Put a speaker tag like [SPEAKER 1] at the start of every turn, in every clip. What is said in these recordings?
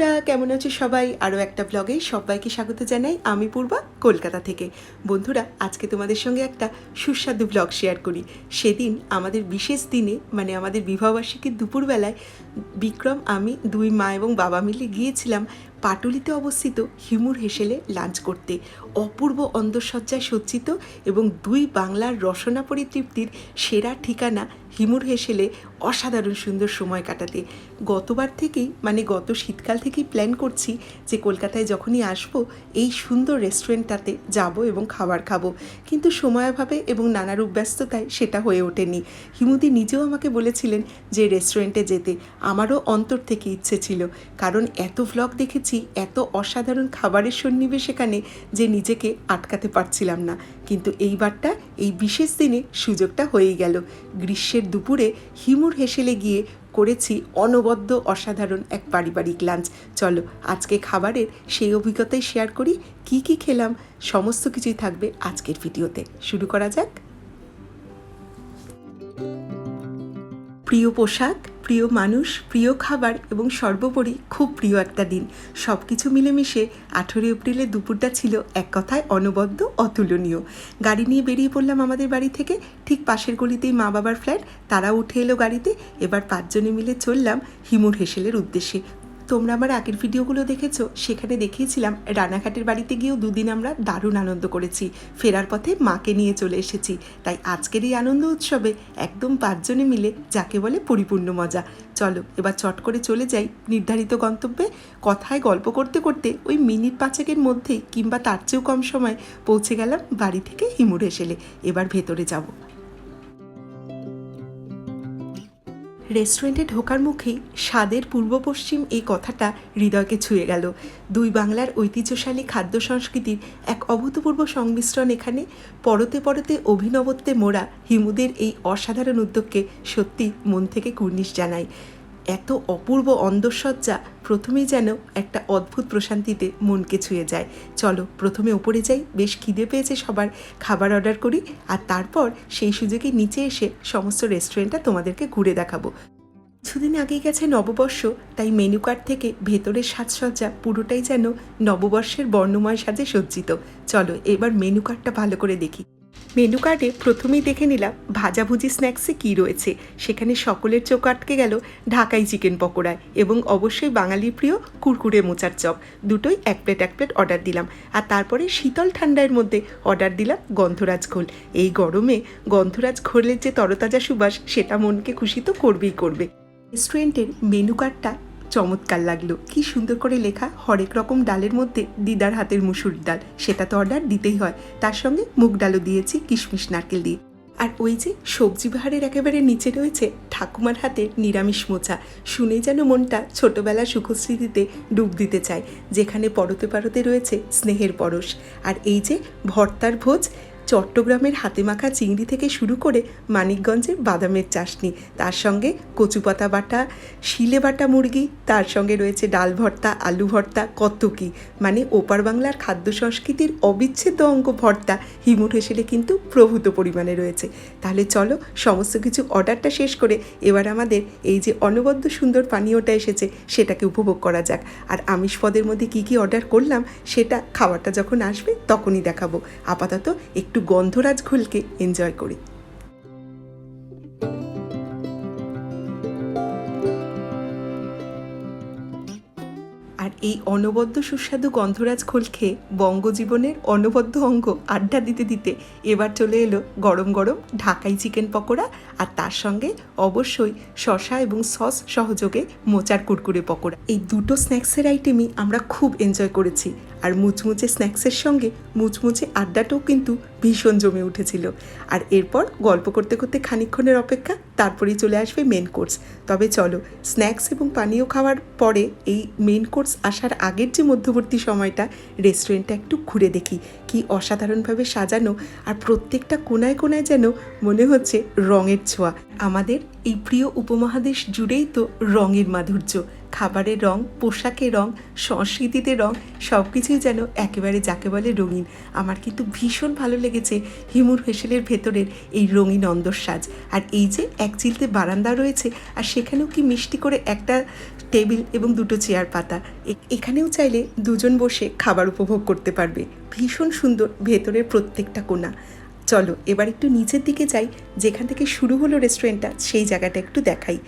[SPEAKER 1] বন্ধুরা, কেমন আছো সবাই? আরও একটা ব্লগে সবাইকে স্বাগত জানাই আমি পূর্বা কলকাতা থেকে। বন্ধুরা, আজকে তোমাদের সঙ্গে একটা সুস্বাদু ব্লগ শেয়ার করি। সেদিন আমাদের বিশেষ দিনে মানে আমাদের বিবাহবার্ষিকীর দুপুরবেলায়, বিক্রম, আমি দুই মা এবং বাবা মিলে গিয়েছিলাম পাটুলিতে অবস্থিত হিমুর হেসেলে লাঞ্চ করতে। অপূর্ব অন্দরসজ্জায় সজ্জিত এবং দুই বাংলার রসনা পরিতৃপ্তির সেরা ঠিকানা হিমুর হেসেলে অসাধারণ সুন্দর সময় কাটাতে। গতবার থেকেই মানে গত শীতকাল থেকেই প্ল্যান করছি যে কলকাতায় যখনই আসব, এই সুন্দর রেস্টুরেন্টটাতে যাব এবং খাবার খাব। কিন্তু সময়াভাবে এবং নানারূপ ব্যস্ততায় সেটা হয়ে ওঠেনি। হিমুদি নিজেও আমাকে বলেছিলেন যে রেস্টুরেন্টে যেতে। আমারও অন্তর থেকে ইচ্ছে ছিল। কারণ এত ভ্লগ দেখেছি, এত অসাধারণ খাবারের সন্নিবেশ এখানে যে নিজেকে আটকাতে পারছিলাম না। কিন্তু এইবারটা, এই বিশেষ দিনে সুযোগটা হয়েই গেল। গ্রীষ্মের দুপুরে হিমুর হেসেলে গিয়ে করেছি অনবদ্য অসাধারণ এক পারিবারিক লাঞ্চ। চলো, আজকে খাবারের সেই অভিজ্ঞতাই শেয়ার করি। কি কি খেলাম, সমস্ত কিছুই থাকবে আজকের ভিডিওতে। শুরু করা যাক। প্রিয় পোশাক প্রিয় মানুষ, প্রিয় খাবার এবং সর্বোপরি খুব প্রিয় একটা দিন। সব কিছু মিলেমিশে আঠেরোই এপ্রিলের দুপুরটা ছিল এক কথায় অনবদ্য, অতুলনীয়। গাড়ি নিয়ে বেরিয়ে পড়লাম আমাদের বাড়ি থেকে। ঠিক পাশের গলিতেই মা বাবার ফ্ল্যাট। তারা উঠে এলো গাড়িতে। এবার পাঁচজনে মিলে চললাম হিমুর হেসেলের উদ্দেশ্যে। তোমরা আমার আগের ভিডিওগুলো দেখেছ? সেখানে দেখিয়েছিলাম, রানাঘাটের বাড়িতে গিয়েও দুদিন আমরা দারুণ আনন্দ করেছি। ফেরার পথে মাকে নিয়ে চলে এসেছি। তাই আজকের এই আনন্দ উৎসবে একদম পাঁচজনে মিলে, যাকে বলে পরিপূর্ণ মজা। চলো, এবার চট করে চলে যাই নির্ধারিত গন্তব্যে। কথায় গল্প করতে করতে ওই মিনিট পাঁচেকের মধ্যেই কিংবা তার চেয়েও কম সময় পৌঁছে গেলাম বাড়ি থেকে হিমুর হেসেলে এবার ভেতরে যাব। রেস্টুরেন্টে ঢোকার মুখেই স্বাদের পূর্ব পশ্চিম এই কথাটা হৃদয়কে ছুঁয়ে গেল। দুই বাংলার ঐতিহ্যশালী খাদ্য সংস্কৃতির এক অভূতপূর্ব সংমিশ্রণ এখানে পরতে পরতে অভিনবত্বে মোড়া হিমুদের এই অসাধারণ উদ্যোগকে সত্যি মন থেকে কুর্নিশ জানায়। এত অপূর্ব অন্দরসজ্জা প্রথমেই যেন একটা অদ্ভুত প্রশান্তিতে মনকে ছুঁয়ে যায়। চলো, প্রথমে ওপরে যাই, বেশ খিদে পেয়েছে সবার। খাবার অর্ডার করি, আর তারপর সেই সুযোগে নিচে এসে সমস্ত রেস্টুরেন্টটা তোমাদেরকে ঘুরে দেখাবো। কিছুদিন আগেই গেছে নববর্ষ, তাই মেনু কার্ড থেকে ভেতরের সাজসজ্জা পুরোটাই যেন নববর্ষের বর্ণময় সাজে সজ্জিত। চলো, এবার মেনু কার্ডটা ভালো করে দেখি। মেনু কার্ডে প্রথমেই দেখে নিলাম ভাজাভুজি স্ন্যাক্সে কী রয়েছে। সেখানে সকলের চোখ আটকে গেল ঢাকাই চিকেন পকোড়ায় এবং অবশ্যই বাঙালি প্রিয় কুরকুরে মোচার চপ। দুটোই এক প্লেট এক প্লেট অর্ডার দিলাম। আর তারপরে শীতল ঠান্ডার মধ্যে অর্ডার দিলাম গন্ধরাজ ঘোল এই গরমে গন্ধরাজ ঘোলের যে তরতাজা সুবাস, সেটা মনকে খুশি তো করবেই করবে। রেস্টুরেন্টের মেনু কার্ডটা চমৎকার লাগল। কি সুন্দর করে লেখা, হরেক রকম ডালের মধ্যে দিদার হাতের মুসুর ডাল। সেটা তো অর্ডার দিতেই হয়। তার সঙ্গে মুগ ডালও দিয়েছি, কিশমিশ, নারকেল দিয়ে। আর ওই যে সবজি বাহারের একেবারে নিচে রয়েছে ঠাকুমার হাতে নিরামিষ মোচা। শুনে যেন মনটা ছোটবেলার সুখস্মৃতিতে ডুব দিতে চায়, যেখানে পরতে পারতে রয়েছে স্নেহের পরশ। আর এই যে ভর্তার ভোজ চট্টগ্রামের হাতে মাখা চিংড়ি থেকে শুরু করে মানিকগঞ্জের বাদামের চাশনি, তার সঙ্গে কচুপাতা বাটা, শিলে বাটা মুরগি, তার সঙ্গে রয়েছে ডাল ভর্তা, আলু ভর্তা কত কি মানে ওপার বাংলার খাদ্য সংস্কৃতির অবিচ্ছেদ্য অঙ্গ ভর্তা হিমুর হেসেলে কিন্তু প্রভূত পরিমাণে রয়েছে। তাহলে চলো সমস্ত কিছু অর্ডারটা শেষ করে এবার আমাদের এই যে অনবদ্য সুন্দর পানীয়টা এসেছে সেটাকে উপভোগ করা যাক। আর আমিষ পদের মধ্যে কী কী অর্ডার করলাম সেটা খাবারটা যখন আসবে তখনই দেখাবো। আপাতত একটু গন্ধরাজ ঘোলকে এনজয় করি। আর এই অনবদ্য সুস্বাদু গন্ধরাজ খোল খেয়ে বঙ্গজীবনের অনবদ্য অঙ্গ আড্ডা দিতে দিতে এবার চলে এলো গরম গরম ঢাকাই চিকেন পকোড়া আর তার সঙ্গে অবশ্যই শশা এবং সস সহযোগে মোচার কুরকুরে পকোড়া। এই দুটো স্ন্যাক্সের আইটেমই আমরা খুব এনজয় করেছি। আর মুচমুচে স্ন্যাক্সের সঙ্গে মুচমুচে আড্ডাটাও কিন্তু ভীষণ জমে উঠেছিল। আর এরপর গল্প করতে করতে খানিক্ষণের অপেক্ষা তারপরেই চলে আসবে মেন কোর্স তবে চলো স্ন্যাক্স এবং পানীয় খাওয়ার পরে এই মেন কোর্স আসার আগের যে মধ্যবর্তী সময়টা রেস্টুরেন্টটা একটু ঘুরে দেখি। কি অসাধারণভাবে সাজানো আর প্রত্যেকটা কোনায় কোনায় যেন মনে হচ্ছে রঙের ছোঁয়া। আমাদের এই প্রিয় উপমহাদেশ জুড়েই তো রঙের মাধুর্য। খাবারের রং, পোশাকের রং, সংস্কৃতিতে রং সব কিছুই যেন একেবারে যাকে বলে রঙিন। আমার কিন্তু ভীষণ ভালো লেগেছে হিমুর হেসেলের ভেতরের এই রঙিন অন্দরসাজ আর এই যে এক চিলতে বারান্দা রয়েছে, আর সেখানেও কি মিষ্টি করে একটা টেবিল এবং দুটো চেয়ার পাতা। এখানেও চাইলে দুজন বসে খাবার উপভোগ করতে পারবে। ভীষণ সুন্দর ভেতরের প্রত্যেকটা কোণা চলো, এবার একটু নিচের দিকে যাই, যেখান থেকে শুরু হলো রেস্টুরেন্টটা সেই জায়গাটা একটু দেখাই।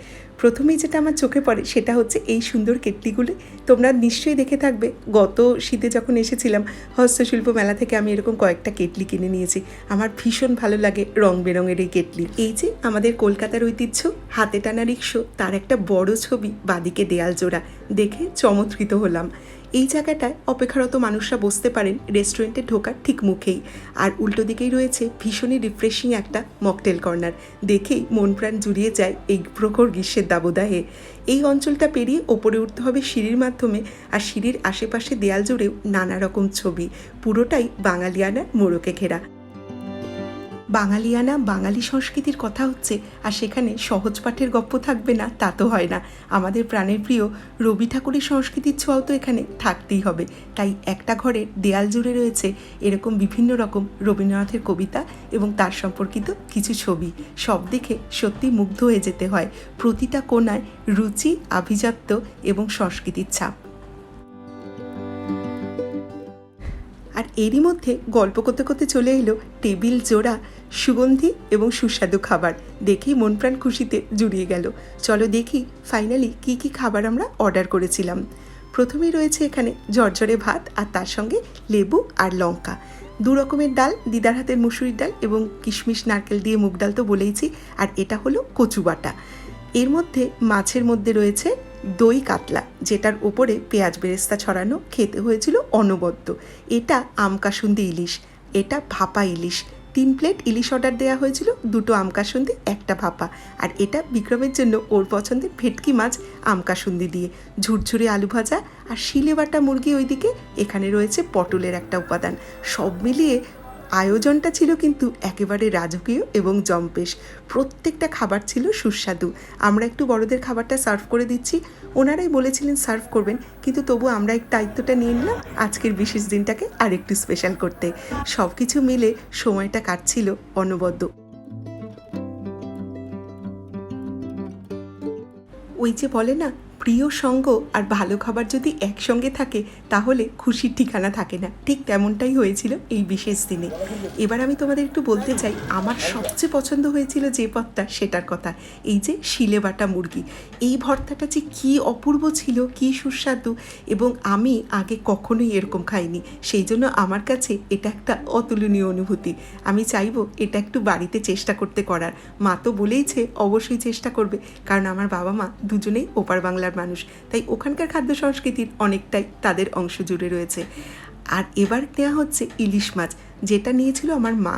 [SPEAKER 1] প্রথমেই যেটা আমার চোখে পড়ে, সেটা হচ্ছে এই সুন্দর কেটলিগুলো। তোমরা নিশ্চয়ই দেখে থাকবে, গত শীতে যখন এসেছিলাম, হস্তশিল্প মেলা থেকে আমি এরকম কয়েকটা কেটলি কিনে নিয়েছি। আমার ভীষণ ভালো লাগে রং বেরঙের এই কেটলি। এই যে আমাদের কলকাতার ঐতিহ্য, হাতে টানা রিক্সো, তার একটা বড় ছবি, বাদিকে দেয়াল জোড়া। দেখে চমৎকৃত হলাম। এই জায়গাটায় অপেক্ষারত মানুষরা বসতে পারেন রেস্টুরেন্টে ঢোকার ঠিক মুখেই। আর উল্টো দিকেই রয়েছে ভীষণই রিফ্রেশিং একটা মকটেল কর্নার দেখেই মন প্রাণ জুড়িয়ে যায় এই প্রখর গ্রীষ্মের দাবদাহে। এই অঞ্চলটা পেরিয়ে ওপরে উঠতে হবে সিঁড়ির মাধ্যমে আর সিঁড়ির আশেপাশে দেয়াল জুড়েও নানা রকম ছবি। পুরোটাই বাঙালিয়ানার মোড়কে ঘেরা। বাঙালিয়ানা বাঙালি সংস্কৃতির কথা হচ্ছে, আর সেখানে সহজ পাঠের গপ্প থাকবে না, তা তো হয় না। আমাদের প্রাণের প্রিয় রবি ঠাকুরের সংস্কৃতির ছোঁয়াও তো এখানে থাকতেই হবে। তাই একটা ঘরের দেয়াল জুড়ে রয়েছে এরকম বিভিন্ন রকম রবীন্দ্রনাথের কবিতা এবং তার সম্পর্কিত কিছু ছবি। সব দেখে সত্যি মুগ্ধ হয়ে যেতে হয় প্রতিটা কোণায় রুচি, আভিজাত্য এবং সংস্কৃতির ছাপ। আর এরই মধ্যে গল্প করতে করতে চলে এলো টেবিল জোড়া সুগন্ধি এবং সুস্বাদু খাবার। দেখেই মন প্রাণ খুশিতে জুড়িয়ে গেল। চলো দেখি ফাইনালি কি কি খাবার আমরা অর্ডার করেছিলাম। প্রথমেই রয়েছে এখানে ঝরঝরে ভাত আর তার সঙ্গে লেবু আর লঙ্কা। দু রকমের ডাল, দিদার হাতের মুসুরির ডাল এবং কিশমিশ, নারকেল দিয়ে মুগ ডাল তো বলেইছি, আর এটা হলো কচু বাটা। এর মধ্যে মাছের মধ্যে রয়েছে দই কাতলা, যেটার ওপরে পেঁয়াজ বেরেস্তা ছড়ানো খেতে হয়েছিল অনবদ্য। এটা আমকাসুন্দি ইলিশ, এটা ভাপা ইলিশ তিন প্লেট ইলিশ অর্ডার দেওয়া হয়েছিল, দুটো আমকাসুন্দি একটা ভাপা। আর এটা বিক্রমের জন্য ওর পছন্দের ভেটকি মাছ আমকাসুন্দি দিয়ে। ঝুরঝুরে আলু ভাজা আর শিলে বাটা মুরগি ওইদিকে, এখানে রয়েছে পটলের একটা উপাদান। সব মিলিয়ে আয়োজনটা ছিল কিন্তু একেবারে রাজকীয় এবং জম্পেশ। প্রত্যেকটা খাবার ছিল সুস্বাদু। আমরা একটু বড়দের খাবারটা সার্ভ করে দিচ্ছি। ওনারাই বলেছিলেন সার্ভ করবেন, কিন্তু তবু আমরা এই দায়িত্বটা নিয়ে নিলাম আজকের বিশেষ দিনটাকে আরেকটু স্পেশাল করতে। সব কিছু মিলে সময়টা কাটছিল অনবদ্য। ওই যে বলে না প্রিয় সঙ্গ আর ভালো খাবার যদি একসঙ্গে থাকে, তাহলে খুশির ঠিকানা থাকে না। ঠিক তেমনটাই হয়েছিল এই বিশেষ দিনে। এবার আমি তোমাদের একটু বলতে চাই, আমার সবচেয়ে পছন্দ হয়েছিল যে পদটা, সেটার কথা। এই যে শিলে বাটা মুরগি। এই ভর্তাটা যে কী অপূর্ব ছিল, কী সুস্বাদু, এবং আমি আগে কখনোই এরকম খাইনি। সেই জন্য আমার কাছে এটা একটা অতুলনীয় অনুভূতি। আমি চাইব এটা একটু বাড়িতে চেষ্টা করতে করার। মা তো বলেইছে, অবশ্যই চেষ্টা করবে। কারণ আমার বাবা মা দুজনেই ওপার বাংলার মানুষ। তাই ওখানকার খাদ্য সংস্কৃতির অনেকটাই তাদের অংশ জুড়ে রয়েছে। আর এবার নেওয়া হচ্ছে ইলিশ মাছ, যেটা নিয়েছিল আমার মা।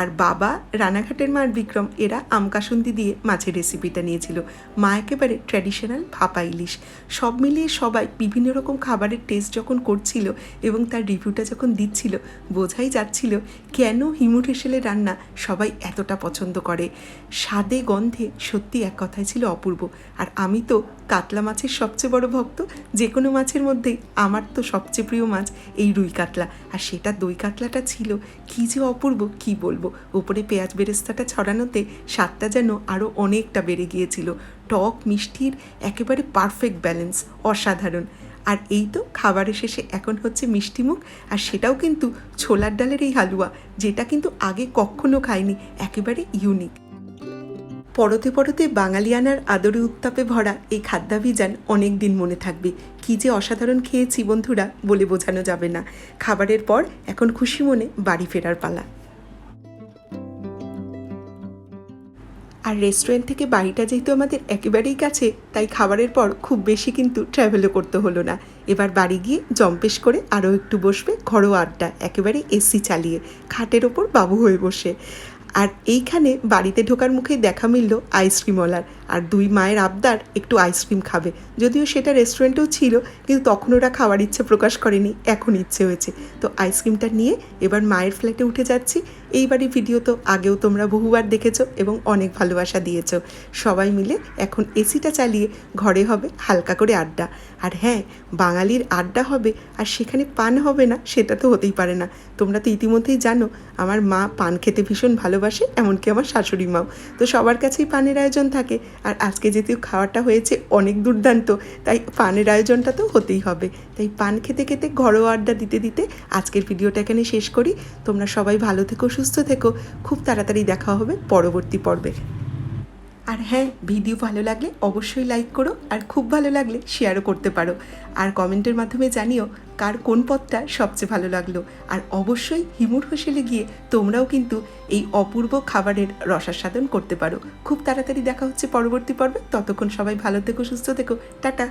[SPEAKER 1] আর বাবা, রানাঘাটের মার বিক্রম, এরা আমকাসুন্দি দিয়ে মাছের রেসিপিটা নিয়েছিল। মা একেবারে ট্র্যাডিশনাল ভাপা ইলিশ। সব মিলিয়ে সবাই বিভিন্ন রকম খাবারের টেস্ট যখন করছিল এবং তার রিভিউটা যখন দিচ্ছিল, বোঝাই যাচ্ছিল কেন হিমুর হেসেলে রান্না সবাই এতটা পছন্দ করে। স্বাদে গন্ধে সত্যি এক কথায় ছিল অপূর্ব। আর আমি তো কাতলা মাছের সবচেয়ে বড় ভক্ত, যে কোনো মাছের মধ্যেই আমার তো সবচেয়ে প্রিয় মাছ এই রুই কাতলা। আর সেটা দই কাতলাটা ছিল, কী যে অপূর্ব, কি বলব? ওপরে পেঁয়াজ বেরেস্তাটা ছড়ানোতে স্বাদটা যেন আরও অনেকটা বেড়ে গিয়েছিল। টক, মিষ্টির একেবারে পারফেক্ট ব্যালেন্স অসাধারণ। আর এই তো খাবারের শেষে এখন হচ্ছে মিষ্টিমুখ আর সেটাও কিন্তু ছোলার ডালের এই হালুয়া, যেটা কিন্তু আগে কখনো খাইনি, একেবারে ইউনিক পরতে পরতে বাঙালিয়ানার আদরে উত্তাপে ভরা এই খাদ্যাভিযান অনেক দিন মনে থাকবে। কী যে অসাধারণ খেয়েছি বন্ধুরা বলে বোঝানো যাবে না। খাবারের পর এখন খুশি মনে বাড়ি ফেরার পালা। আর রেস্টুরেন্ট থেকে বাড়িটা যেহেতু আমাদের একেবারেই কাছে, তাই খাবারের পর খুব বেশি কিন্তু ট্রাভেলও করতে হলো না। এবার বাড়ি গিয়ে জম্পেশ করে আরও একটু বসবে ঘরোয়া আড্ডা, একেবারে এসি চালিয়ে, খাটের ওপর বাবু হয়ে বসে। আর এইখানে বাড়িতে ঢোকার মুখেই দেখা মিলল আইসক্রিমওয়ালার আর দুই মায়ের আবদার, একটু আইসক্রিম খাবে। যদিও সেটা রেস্টুরেন্টেও ছিল, কিন্তু তখন ওরা খাওয়ার ইচ্ছে প্রকাশ করেনি, এখন ইচ্ছে হয়েছে। তো আইসক্রিমটা নিয়ে এবার মায়ের ফ্ল্যাটে উঠে যাচ্ছি। এইবারই ভিডিও তো আগেও তোমরা বহুবার দেখেছ এবং অনেক ভালোবাসা দিয়েছ। সবাই মিলে এখন এসিটা চালিয়ে ঘরে হবে হালকা করে আড্ডা। আর হ্যাঁ বাঙালির আড্ডা হবে আর সেখানে পান হবে না, সেটা তো হতেই পারে না। তোমরা তো ইতিমধ্যেই জানো, আমার মা পান খেতে ভীষণ ভালোবাসে, এমনকি আমার শাশুড়ি মাও। তো সবার কাছেই পানের আয়োজন থাকে আর আজকে যেহেতু খাওয়াটা হয়েছে অনেক দুর্দান্ত, তাই পানের আয়োজনটা তো হতেই হবে। তাই পান খেতে খেতে ঘরোয়া আড্ডা দিতে দিতে আজকের ভিডিওটা এখানে শেষ করি। তোমরা সবাই ভালো থেকো, সুস্থ থেকো। খুব তাড়াতাড়ি দেখা হবে পরবর্তী পর্বে। আর হ্যাঁ ভিডিও ভালো লাগলে অবশ্যই লাইক করো আর খুব ভালো লাগলে শেয়ারও করতে পারো। আর কমেন্টের মাধ্যমে জানিও কার কোন পথটা সবচেয়ে ভালো লাগল। আর অবশ্যই হিমুর হোসেলে গিয়ে তোমরাও কিন্তু এই অপূর্ব খাবারের রসাস্বাদন করতে পারো। খুব তাড়াতাড়ি দেখা হচ্ছে পরবর্তী পর্বে। ততক্ষণ সবাই ভালো থেকো, সুস্থ থেকো। টাটা।